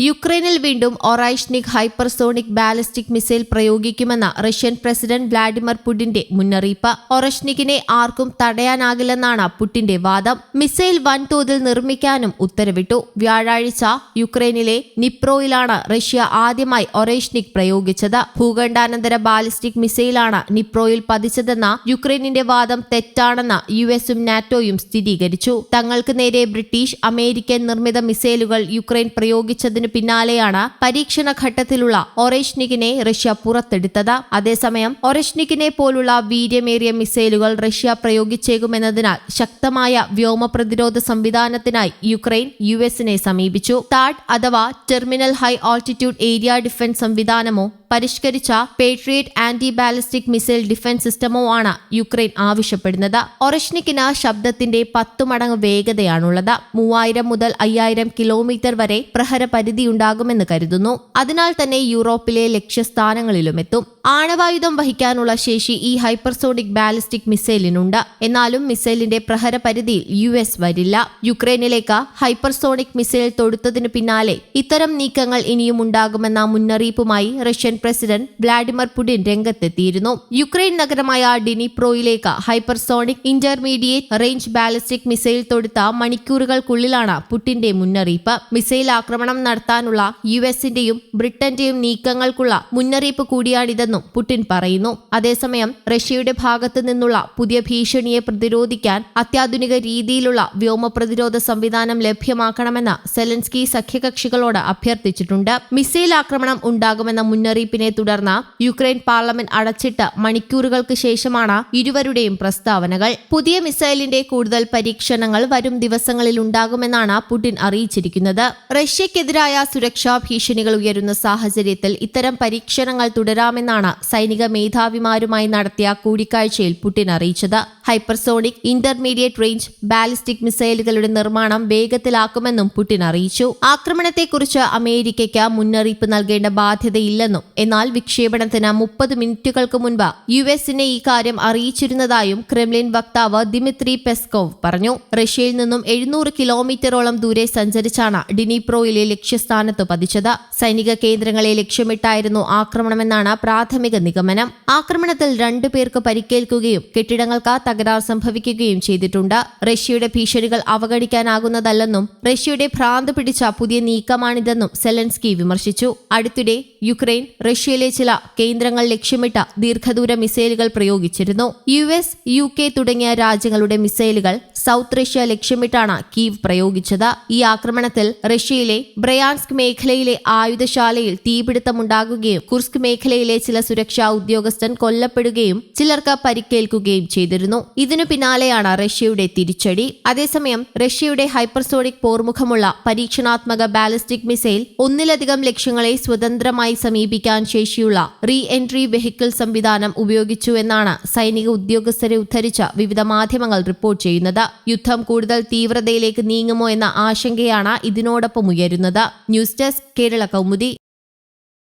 യുക്രൈനിൽ വീണ്ടും Oreshnik hypersonic ballistic missile പ്രയോഗിക്കുമെന്ന റഷ്യൻ പ്രസിഡന്റ് വ്ളാഡിമിർ പുടിന്റെ മുന്നറിയിപ്പ്. ഒറഷ്നിക്കിനെ ആർക്കും തടയാനാകില്ലെന്നാണ് പുടിന്റെ വാദം. മിസൈൽ വൻതോതിൽ നിർമ്മിക്കാനും ഉത്തരവിട്ടു. വ്യാഴാഴ്ച യുക്രൈനിലെ നിപ്രോയിലാണ് റഷ്യ ആദ്യമായി ഒറൈഷ്നിക് പ്രയോഗിച്ചത്. ഭൂഖണ്ഡാനന്തര ബാലിസ്റ്റിക് മിസൈലാണ് നിപ്രോയിൽ പതിച്ചതെന്ന യുക്രൈനിന്റെ വാദം തെറ്റാണെന്ന് യു എസും നാറ്റോയും സ്ഥിരീകരിച്ചു. തങ്ങൾക്ക് നേരെ ബ്രിട്ടീഷ് അമേരിക്കൻ നിർമ്മിത മിസൈലുകൾ യുക്രൈൻ പ്രയോഗിച്ചതിനു പിന്നാലെയാണ് പരീക്ഷണ ഘട്ടത്തിലുള്ള ഒറേഷ്നിക്കിനെ റഷ്യ പുറത്തെടുത്തത്. അതേസമയം ഒറേഷ്നിക്കിനെ പോലുള്ള വീര്യമേറിയ മിസൈലുകൾ റഷ്യ പ്രയോഗിച്ചേക്കുമെന്നതിനാൽ ശക്തമായ വ്യോമ പ്രതിരോധ സംവിധാനത്തിനായി യുക്രൈൻ യു എസിനെ സമീപിച്ചു. താഡ് അഥവാ terminal high altitude area defence സംവിധാനമോ പരിഷ്കരിച്ച patriot anti ballistic missile defence സിസ്റ്റമോ ആണ് യുക്രൈൻ ആവശ്യപ്പെടുന്നത്. ഒറഷ്നിക്കിന് ശബ്ദത്തിന്റെ പത്തു മടങ്ങ് വേഗതയാണുള്ളത്. മൂവായിരം മുതൽ അയ്യായിരം കിലോമീറ്റർ വരെ പ്രഹര പരിധിയുണ്ടാകുമെന്ന് കരുതുന്നു. അതിനാൽ തന്നെ യൂറോപ്പിലെ ലക്ഷ്യസ്ഥാനങ്ങളിലും എത്തും ആണവായുധം വഹിക്കാനുള്ള ശേഷി ഈ ഹൈപ്പർസോണിക് ബാലിസ്റ്റിക് മിസൈലിനുണ്ട് എന്നാലും മിസൈലിന്റെ പ്രഹര പരിധിയിൽ യു എസ് വരില്ല. യുക്രൈനിലേക്ക് ഹൈപ്പർസോണിക് മിസൈൽ തൊടുത്തതിനു പിന്നാലെ ഇത്തരം നീക്കങ്ങൾ ഇനിയും ഉണ്ടാകുമെന്ന മുന്നറിയിപ്പുമായി റഷ്യൻ പ്രസിഡന്റ് വ്ളാഡിമിർ പുടിൻ രംഗത്തെത്തിയിരുന്നു. യുക്രൈൻ നഗരമായ ഡിനിപ്രോയിലേക്ക് hypersonic intermediate range ballistic missile തൊടുത്ത മണിക്കൂറുകൾക്കുള്ളിലാണ് പുടിന്റെ മുന്നറിയിപ്പ്. മിസൈൽ ആക്രമണം നടത്താനുള്ള യു എസിന്റെയും ബ്രിട്ടന്റെയും നീക്കങ്ങൾക്കുള്ള മുന്നറിയിപ്പ് കൂടിയാണിതെന്നും പുടിൻ പറയുന്നു. അതേസമയം റഷ്യയുടെ ഭാഗത്തു നിന്നുള്ള പുതിയ ഭീഷണിയെ പ്രതിരോധിക്കാൻ അത്യാധുനിക രീതിയിലുള്ള വ്യോമ പ്രതിരോധ സംവിധാനം ലഭ്യമാക്കണമെന്ന് സെലൻസ്കി സഖ്യകക്ഷികളോട് അഭ്യർത്ഥിച്ചിട്ടുണ്ട്. മിസൈൽ ആക്രമണം ഉണ്ടാകുമെന്ന മുന്നറിയിപ്പിനെ തുടർന്ന് യുക്രൈൻ പാർലമെന്റ് അടച്ചിട്ട് മണിക്കൂറുകൾക്ക് ശേഷമാണ് ഇരുവരുടെയും പ്രസ്താവനകൾ. പുതിയ മിസൈലിന്റെ കൂടുതൽ പരീക്ഷണങ്ങൾ വരും ദിവസങ്ങളിൽ ഉണ്ടാകുമെന്നാണ് പുടിൻ അറിയിച്ചിരിക്കുന്നത്. റഷ്യക്കെതിരായ സുരക്ഷാ ഭീഷണികൾ ഉയരുന്ന സാഹചര്യത്തിൽ ഇത്തരം പരീക്ഷണങ്ങൾ തുടരാമെന്നാണ് സൈനിക മേധാവിമാരുമായി നടത്തിയ കൂടിക്കാഴ്ചയിൽ പുടിൻ അറിയിച്ചത്. ഹൈപ്പർസോണിക് ഇന്റർമീഡിയറ്റ് റേഞ്ച് ബാലിസ്റ്റിക് മിസൈലുകളുടെ നിർമ്മാണം വേഗത്തിലാക്കുമെന്നും പുടിൻ അറിയിച്ചു. ആക്രമണത്തെക്കുറിച്ച് അമേരിക്കയ്ക്ക് മുന്നറിയിപ്പ് നൽകേണ്ട ബാധ്യതയില്ലെന്നും എന്നാൽ വിക്ഷേപണത്തിന് മുപ്പത് മിനിറ്റുകൾക്ക് മുൻപ് യു എസിനെ ഈ കാര്യം അറിയിച്ചിരുന്നതായും ക്രെംലിൻ വക്താവ് ദിമിത്രി പെസ്കോവ് പറഞ്ഞു. റഷ്യയിൽ നിന്നും എഴുന്നൂറ് കിലോമീറ്ററോളം ദൂരെ സഞ്ചരിച്ചാണ് ഡിനിപ്രോയിലെ ലക്ഷ്യസ്ഥാനത്ത് പതിച്ചത്. സൈനിക കേന്ദ്രങ്ങളെ ലക്ഷ്യമിട്ടായിരുന്നു ആക്രമണമെന്നാണ് പ്രാഥമിക നിഗമനം. ആക്രമണത്തിൽ രണ്ടു പേർക്ക് പരിക്കേൽക്കുകയും കെട്ടിടങ്ങൾക്ക് തകരാർ സംഭവിക്കുകയും ചെയ്തിട്ടുണ്ട്. റഷ്യയുടെ ഭീഷണികൾ അവഗണിക്കാനാകുന്നതല്ലെന്നും റഷ്യയുടെ ഭ്രാന്ത് പിടിച്ച പുതിയ നീക്കമാണിതെന്നും സെലൻസ്കി വിമർശിച്ചു. അടുത്തിടെ യുക്രൈൻ റഷ്യയിലെ ചില കേന്ദ്രങ്ങൾ ലക്ഷ്യമിട്ട ദീർഘദൂര മിസൈലുകൾ പ്രയോഗിച്ചിരുന്നു. യു എസ് യു കെ തുടങ്ങിയ രാജ്യങ്ങളുടെ മിസൈലുകൾ സൗത്ത് റഷ്യ ലക്ഷ്യമിട്ടാണ് കീവ് പ്രയോഗിച്ചത്. ഈ ആക്രമണത്തിൽ റഷ്യയിലെ ബ്രയാൻസ്ക് മേഖലയിലെ ആയുധശാലയിൽ തീപിടുത്തമുണ്ടാകുകയും കുർസ്ക് മേഖലയിലെ ചില സുരക്ഷാ ഉദ്യോഗസ്ഥൻ കൊല്ലപ്പെടുകയും ചിലർക്ക് പരിക്കേൽക്കുകയും ചെയ്തിരുന്നു. ഇതിനു പിന്നാലെയാണ് റഷ്യയുടെ തിരിച്ചടി. അതേസമയം റഷ്യയുടെ ഹൈപ്പർസോണിക് പോർമുഖമുള്ള പരീക്ഷണാത്മക ബാലിസ്റ്റിക് മിസൈൽ ഒന്നിലധികം ലക്ഷ്യങ്ങളെ സ്വതന്ത്രമായി സമീപിക്കാൻ ശേഷിയുള്ള റീ എൻട്രി വെഹിക്കിൾ സംവിധാനം ഉപയോഗിച്ചു എന്നാണ് സൈനിക ഉദ്യോഗസ്ഥരെ ഉദ്ധരിച്ച വിവിധ മാധ്യമങ്ങൾ റിപ്പോർട്ട് ചെയ്യുന്നത്. യുദ്ധം കൂടുതൽ തീവ്രതയിലേക്ക് നീങ്ങുമോ എന്ന ആശങ്കയാണ് ഇതിനോടൊപ്പം ഉയരുന്നത്. News desk Kerala Kaumudi.